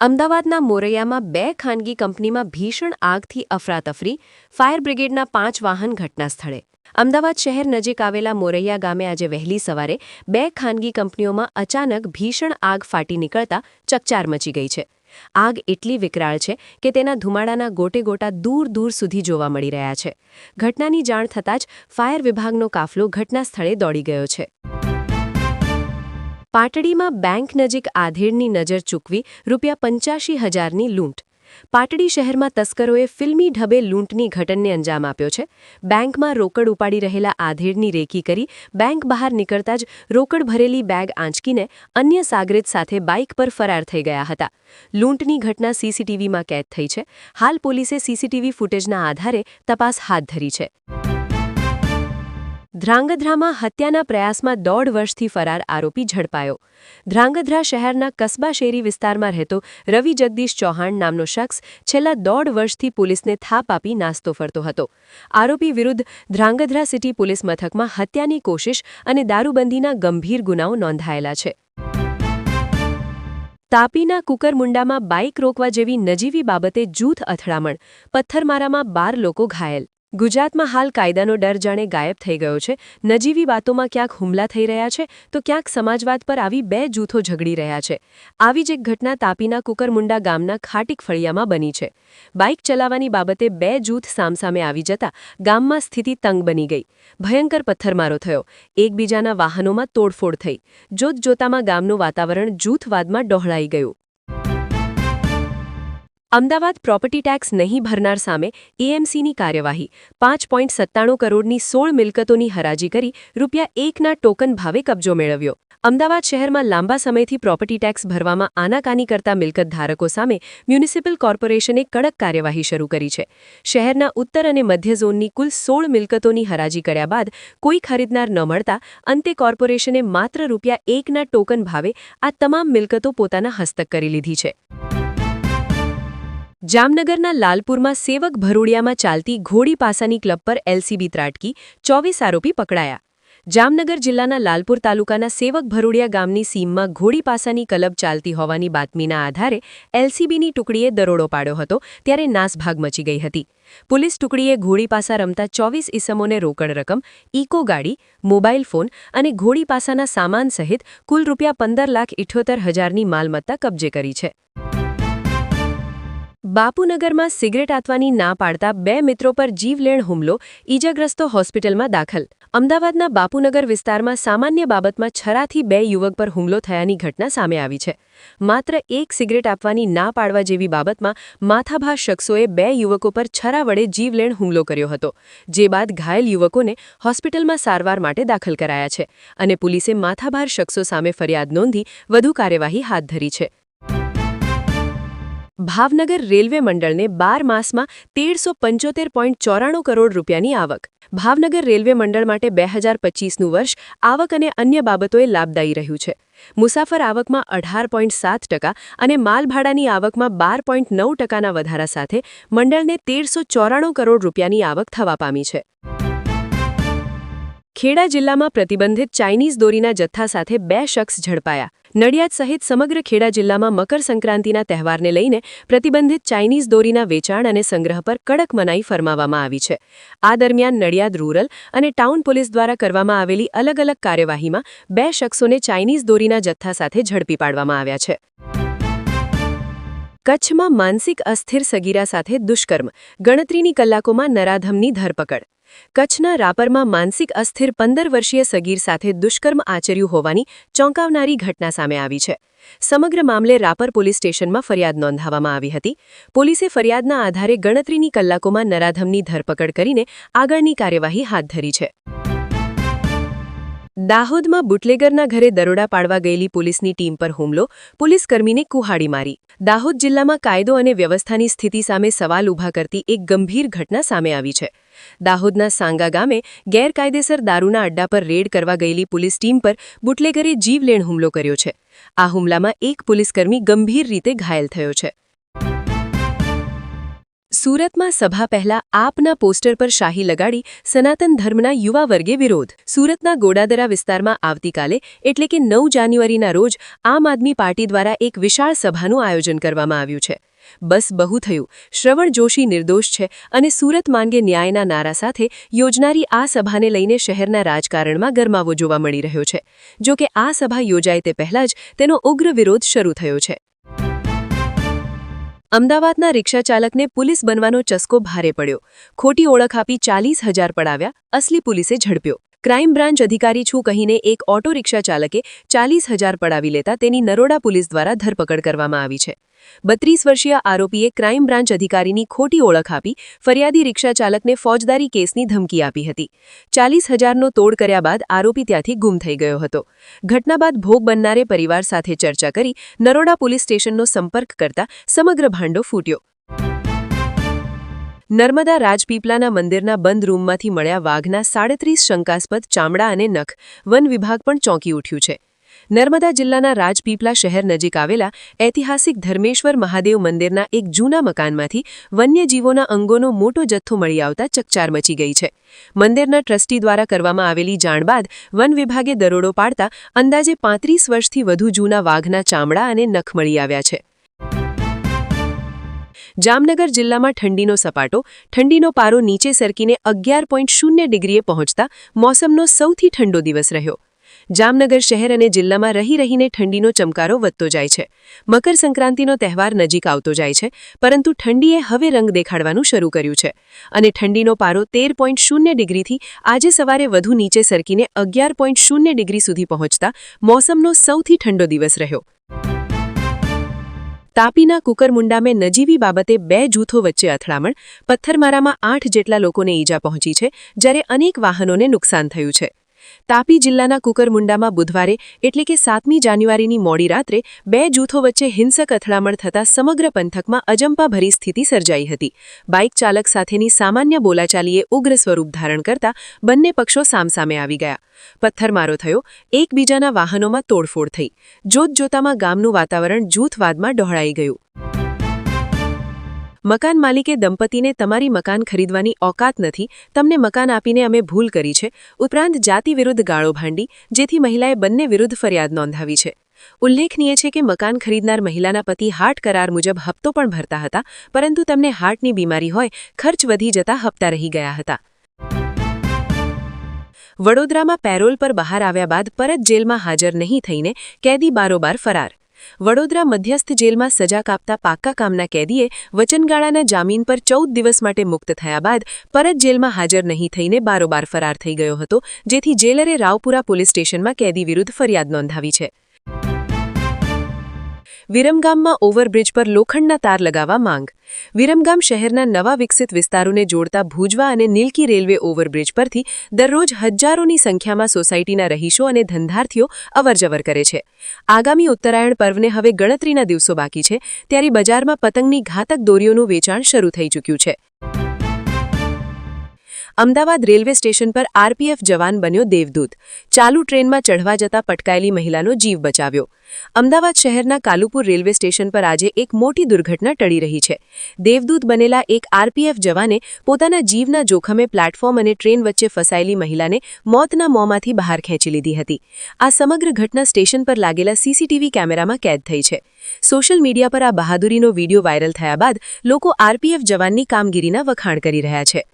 અમદાવાદના મોરૈયામાં બે ખાનગી કંપનીમાં ભીષણ આગથી અફરાતફરી, ફાયર બ્રિગેડના પાંચ વાહન ઘટના સ્થળે. અમદાવાદ શહેર નજીક આવેલા મોરૈયા ગામે આજે વહેલી સવારે બે ખાનગી કંપનીઓમાં અચાનક ભીષણ આગ ફાટી નીકળતા ચકચાર મચી ગઈ છે. આગ એટલી વિકરાળ છે કે તેના ધુમાડાના ગોટે ગોટા દૂર દૂર સુધી જોવા મળી રહ્યા છે. ઘટનાની જાણ થતાં જ ફાયર વિભાગનો કાફલો ઘટના સ્થળે દોડી ગયો છે. પાટડીમાં બેંક નજીક આધેડની નજર ચૂકવી રૂપિયા પંચ્યાસી હજારની લૂંટ. પાટડી શહેરમાં તસ્કરોએ ફિલ્મી ઢબે લૂંટની ઘટનને અંજામ આપ્યો છે. બેંકમાં રોકડ ઉપાડી રહેલા આધેડની રેકી કરી બેંક બહાર નીકળતા જ રોકડ ભરેલી બેગ આંચકીને અન્ય સાગરેત સાથે બાઇક પર ફરાર થઈ ગયા હતા. લૂંટની ઘટના સીસીટીવીમાં કેદ થઈ છે. હાલ પોલીસે સીસીટીવી ફૂટેજના આધારે તપાસ હાથ ધરી છે. ધ્રાંગધ્રામાં હત્યાના પ્રયાસમાં દોઢ વર્ષથી ફરાર આરોપી ઝડપાયો. ધ્રાંગધ્રા શહેરના કસ્બા શેરી વિસ્તારમાં રહેતો રવિ જગદીશ ચૌહાણ નામનો શખ્સ છેલ્લા દોઢ વર્ષથી પોલીસને થાપ આપી નાસ્તો ફરતો હતો. આરોપી વિરુદ્ધ ધ્રાંગધ્રા સિટી પોલીસ મથકમાં હત્યાની કોશિશ અને દારૂબંધીના ગંભીર ગુનાઓ નોંધાયેલા છે. તાપીના કુકરમુંડામાં બાઇક રોકવા જેવી નજીવી બાબતે જૂથ અથડામણ. પથ્થરમારામાં બાર લોકો ઘાયલ. ગુજરાતમાં હાલ કાયદાનો ડર જાણે ગાયબ થઈ ગયો છે. નજીવી વાતોમાં ક્યાંક હુમલા થઈ રહ્યા છે, તો ક્યાંક સમાજવાદ પર આવી બે જૂથો ઝઘડી રહ્યા છે. આવી જ એક ઘટના તાપીના કુકરમુંડા ગામના ખાટીક ફળિયામાં બની છે. બાઇક ચલાવવાની બાબતે બે જૂથ સામસામે આવી જતા ગામમાં સ્થિતિ તંગ બની ગઈ. ભયંકર પથ્થરમારો થયો. એકબીજાના વાહનોમાં તોડફોડ થઈ. જોતજોતામાં ગામનું વાતાવરણ જૂથવાદમાં ડહોળાઈ ગયું. અમદાવાદ પ્રોપર્ટી ટેક્સ નહીં ભરનાર સામે એએમસીની કાર્યવાહી. પાંચ પોઈન્ટ સત્તાણું કરોડની સોળ મિલકતોની હરાજી કરી રૂપિયા એકના ટોકન ભાવે કબજો મેળવ્યો. અમદાવાદ શહેરમાં લાંબા સમયથી પ્રોપર્ટી ટેક્સ ભરવામાં આનાકાની કરતા મિલકત ધારકો સામે મ્યુનિસિપલ કોર્પોરેશને કડક કાર્યવાહી શરૂ કરી છે. શહેરના ઉત્તર અને મધ્ય ઝોનની કુલ સોળ મિલકતોની હરાજી કર્યા બાદ કોઈ ખરીદનાર ન મળતા અંતે કોર્પોરેશને માત્ર રૂપિયા એકના ટોકન ભાવે આ તમામ મિલકતો પોતાના હસ્તક કરી લીધી છે. જામનગરના લાલપુરમાં સેવક ભરૂડિયામાં ચાલતી ઘોડી પાસાની ક્લબ પર એલસીબી ત્રાટકી, ચોવીસ આરોપી પકડાયા. જામનગર જિલ્લાના લાલપુર તાલુકાના સેવક ભરૂડિયા ગામની સીમમાં ઘોડી પાસાની ક્લબ ચાલતી હોવાની બાતમીના આધારે એલસીબીની ટુકડીએ દરોડો પાડ્યો હતો, ત્યારે નાસભાગ મચી ગઈ હતી. પોલીસ ટુકડીએ ઘોડી પાસા રમતા ચોવીસ ઇસમોને રોકડ રકમ, ઇકો ગાડી, મોબાઈલ ફોન અને ઘોડી પાસાના સામાન સહિત કુલ રૂપિયા પંદર લાખ ઇઠ્યોતેર હજારની માલમત્તા કબજે કરી છે. બાપુનગરમાં સિગરેટ આતવાની ના પાડતા બે મિત્રો પર જીવલેણ હુમલો, ઈજાગ્રસ્તો હોસ્પિટલમાં દાખલ. અમદાવાદના બાપુનગર વિસ્તારમાં સામાન્ય બાબતમાં છરાથી બે યુવક પર હુમલો થયાની ઘટના સામે આવી છે. માત્ર એક સિગરેટ આપવાની ના પાડવા જેવી બાબતમાં માથાભા શખ્સોએ બે યુવકો પર છરા વડે જીવલેણ હુમલો કર્યો હતો, જે બાદ ઘાયલ યુવકોને હોસ્પિટલમાં સારવાર માટે દાખલ કરાયા છે અને પોલીસે માથાભાર શખ્સો સામે ફરિયાદ નોંધી વધુ કાર્યવાહી હાથ ધરી છે. ભાવનગર રેલવે મંડળને બાર માસમાં તેરસો પંચોતેર પોઈન્ટ ચોરાણું કરોડ રૂપિયાની આવક. ભાવનગર રેલવે મંડળ માટે બે હજાર પચીસનું વર્ષ આવક અને અન્ય બાબતોએ લાભદાયી રહ્યું છે. મુસાફર આવકમાં અઢાર પોઈન્ટ સાત ટકા અને માલભાડાની આવકમાં બાર પોઈન્ટ નવ ટકાના વધારા સાથે મંડળને તેરસો ચોરાણું કરોડ રૂપિયાની આવક થવા પામી છે. ખેડા જિલ્લામાં પ્રતિબંધિત ચાઇનીઝ દોરીના જથ્થા સાથે બે શખ્સ ઝડપાયા. નડિયાદ સહિત સમગ્ર ખેડા જિલ્લામાં મકર સંક્રાંતિના તહેવારને લઈને પ્રતિબંધિત ચાઇનીઝ દોરીના વેચાણ અને સંગ્રહ પર કડક મનાઈ ફરમાવવામાં આવી છે. આ દરમિયાન નડિયાદ રૂરલ અને ટાઉન પોલીસ દ્વારા કરવામાં આવેલી અલગ અલગ કાર્યવાહીમાં બે શખ્સોને ચાઇનીઝ દોરીના જથ્થા સાથે ઝડપી પાડવામાં આવ્યા છે. કચ્છમાં માનસિક અસ્થિર સગીરા સાથે દુષ્કર્મ, ગણતરીની કલાકોમાં નરાધમની ધરપકડ. કચ્છના રાપરમાં માનસિક અસ્થિર પંદર વર્ષીય સગીર સાથે દુષ્કર્મ આચર્યું હોવાની ચોંકાવનારી ઘટના સામે આવી છે. સમગ્ર મામલે રાપર પોલીસ સ્ટેશનમાં ફરિયાદ નોંધાવવામાં આવી હતી. પોલીસે ફરિયાદના આધારે ગણતરીની કલાકોમાં નરાધમની ધરપકડ કરીને આગળની કાર્યવાહી હાથ ધરી છે. દાહોદમાં બુટલેગરના ઘરે દરોડા પાડવા ગયેલી પોલીસની ટીમ પર હુમલો પોલીસકર્મીને કુહાડી મારી. દાહોદ જિલ્લામાં કાયદો અને વ્યવસ્થાની સ્થિતિ સામે સવાલ ઊભા કરતી એક ગંભીર ઘટના સામે આવી છે. દાહોદના સાંગા ગામે ગેરકાયદેસર દારૂના અડ્ડા પર રેડ કરવા ગયેલી પોલીસ ટીમ પર બુટલેગરે જીવલેણ હુમલો કર્યો છે. આ હુમલામાં એક પોલીસકર્મી ગંભીર રીતે ઘાયલ થયો છે. સુરતમાં સભા પહેલા આપના પોસ્ટર પર શાહી લગાડી સનાતન ધર્મના યુવા વર્ગે વિરોધ. સુરતના ગોડાદરા વિસ્તારમાં આવતીકાલે, એટલે કે નવ જાન્યુઆરીના રોજ, આમ આદમી પાર્ટી દ્વારા એક વિશાળ સભાનું આયોજન કરવામાં આવ્યું છે. બસ બહુ થયું. શ્રવણ જોશી નિર્દોષ છે અને સુરત માંગે ન્યાયના નારા સાથે યોજનારી આ સભાને લઈને શહેરના રાજકારણમાં ગરમાવો જોવા મળી રહ્યો છે. જો કે આ સભા યોજાય તે પહેલા જ તેનો ઉગ્ર વિરોધ શરૂ થયો છે. અમદાવાદના રિક્ષાચાલકને પોલીસ બનવાનો ચસ્કો ભારે પડ્યો. ખોટી ઓળખ આપી ચાલીસ હજાર પડાવ્યા. અસલી પોલીસે ઝડપ્યો. ક્રાઇમ બ્રાન્ચ અધિકારી છું કહીને એક ઓટો રિક્ષા ચાલકે ચાલીસ હજાર પડાવી લેતા તેની નરોડા પોલીસ દ્વારા ધરપકડ કરવામાં આવી છે. બત્રીસ વર્ષીય આરોપીએ ક્રાઇમ બ્રાન્ચ અધિકારીની ખોટી ઓળખ આપી ફરિયાદી રિક્ષા ચાલકને ફોજદારી કેસની ધમકી આપી હતી. ચાલીસ હજારનો તોડ કર્યા બાદ આરોપી ત્યાંથી ગુમ થઈ ગયો હતો. ઘટના બાદ ભોગ બનનારે પરિવાર સાથે ચર્ચા કરી નરોડા પોલીસ સ્ટેશનનો સંપર્ક કરતા સમગ્ર ભાંડો ફૂટ્યો. નર્મદા રાજપીપલાના મંદિરના બંધ રૂમમાંથી મળ્યા વાઘના સાડત્રીસ શંકાસ્પદ ચામડા અને નખ વન વિભાગ પણ ચોંકી ઉઠ્યું છે. નર્મદા જિલ્લાના રાજપીપલા શહેર નજીક આવેલા ઐતિહાસિક ધર્મેશ્વર મહાદેવ મંદિરના એક જૂના મકાનમાંથી વન્યજીવોના અંગોનો મોટો જથ્થો મળી આવતા ચકચાર મચી ગઈ છે. મંદિરના ટ્રસ્ટી દ્વારા કરવામાં આવેલી જાણ બાદ વન વિભાગે દરોડો પાડતા અંદાજે પાંત્રીસ વર્ષથી વધુ જૂના વાઘના ચામડા અને નખ મળી આવ્યા છે. જામનગર જિલ્લામાં ઠંડીનો સપાટો, ઠંડીનો પારો નીચે સરકીને અગિયાર પોઈન્ટ શૂન્ય ડિગ્રીએ પહોંચતા મોસમનો સૌથી ઠંડો દિવસ રહ્યો. જામનગર શહેર અને જિલ્લામાં રહી રહીને ઠંડીનો ચમકારો વધતો જાય છે. મકર સંક્રાંતિનો તહેવાર નજીક આવતો જાય છે, પરંતુ ઠંડીએ હવે રંગ દેખાડવાનું શરૂ કર્યું છે. અને ઠંડીનો પારો તેર પોઈન્ટ શૂન્ય ડિગ્રીથી આજે સવારે વધુ નીચે સરકીને અગિયાર પોઈન્ટ શૂન્ય ડિગ્રી સુધી પહોંચતા મોસમનો સૌથી ઠંડો દિવસ રહ્યો. તાપીના કુકરમુંડામે નજીવી બાબતે બે જૂથો વચ્ચે અથડામણ, પથ્થરમારામાં આઠ જેટલા લોકોને ઈજા પહોંચી છે, જ્યારે અનેક વાહનોને નુકસાન થયું છે. તાપી જિલ્લાના કુકરમુંડામાં બુધવારે એટલે કે સાતમી જાન્યુઆરીની મોડી રાત્રે બે જૂથો વચ્ચે હિંસક અથડામણ થતાં સમગ્ર પંથકમાં અજંપાભરી સ્થિતિ સર્જાઈ હતી. બાઇક ચાલક સાથેની સામાન્ય બોલાચાલીએ ઉગ્ર સ્વરૂપ ધારણ કરતા બંને પક્ષો સામસામે આવી ગયા. પથ્થરમારો થયો, એકબીજાના વાહનોમાં તોડફોડ થઈ. જોતજોતામાં ગામનું વાતાવરણ જૂથવાદમાં ડહોળાઈ ગયું. મકાન માલિકે દંપતીને તમારી મકાન ખરીદવાની ઓકાત નથી, તમને મકાન આપીને અમે ભૂલ કરી છે. ઉપરાંત જાતિ વિરુદ્ધ ગાળો ભાંડી, જેથી મહિલાએ બંને વિરુદ્ધ ફરિયાદ નોંધાવી છે. ઉલ્લેખનીય છે કે મકાન ખરીદનાર મહિલાના પતિ હાર્ટ કરાર મુજબ હપ્તો પણ ભરતા હતા, પરંતુ તેમને હાર્ટની બીમારી હોય, ખર્ચ વધી જતા હપ્તા રહી ગયા હતા. વડોદરામાં પેરોલ પર બહાર આવ્યા બાદ પરત જેલમાં હાજર નહીં થઈને કેદી બારોબાર ફરાર. વડોદરા મધ્યસ્થ જેલમાં સજા કાપતા પાક્કા કામના કેદીએ વચનગાળાના જામીન પર ચૌદ દિવસ માટે મુક્ત થયા બાદ પરત જેલમાં હાજર નહીં થઈને બારોબાર ફરાર થઈ ગયો હતો, જેથી જેલરે રાવપુરા પોલીસ સ્ટેશનમાં કેદી વિરુદ્ધ ફરિયાદ નોંધાવી છે. વિરમગામમાં ઓવરબ્રિજ પર લોખંડના તાર લગાવવા માંગ. વિરમગામ શહેરના નવા વિકસિત વિસ્તારોને જોડતા ભુજવા અને નીલકી રેલવે ઓવરબ્રિજ પરથી દરરોજ હજારોની સંખ્યામાં સોસાયટીના રહીશો અને ધંધાર્થીઓ અવરજવર કરે છે. આગામી ઉત્તરાયણ પર્વને હવે ગણતરીના દિવસો બાકી છે, ત્યારે બજારમાં પતંગની ઘાતક દોરીઓનું વેચાણ શરૂ થઈ ચૂક્યું છે. અમદાવાદ રેલવે સ્ટેશન પર આરપીએફ જવાન બન્યો દેવદૂત. ચાલુ ટ્રેનમાં ચઢવા જતા પટકાયેલી મહિલાનો જીવ બચાવ્યો. અમદાવાદ શહેરના કાલુપુર રેલવે સ્ટેશન પર આજે એક મોટી દુર્ઘટના ટળી રહી છે. દેવદૂત બનેલા એક આરપીએફ જવાને પોતાના જીવના જોખમે પ્લેટફોર્મ અને ટ્રેન વચ્ચે ફસાયેલી મહિલાને મોતના મોંમાંથી બહાર ખેંચી લીધી હતી. આ સમગ્ર ઘટના સ્ટેશન પર લાગેલા સીસીટીવી કેમેરામાં કેદ થઈ છે. સોશિયલ મીડિયા પર આ બહાદુરીનો વીડિયો વાયરલ થયા બાદ લોકો આરપીએફ જવાનની કામગીરીના વખાણ કરી રહ્યા છે.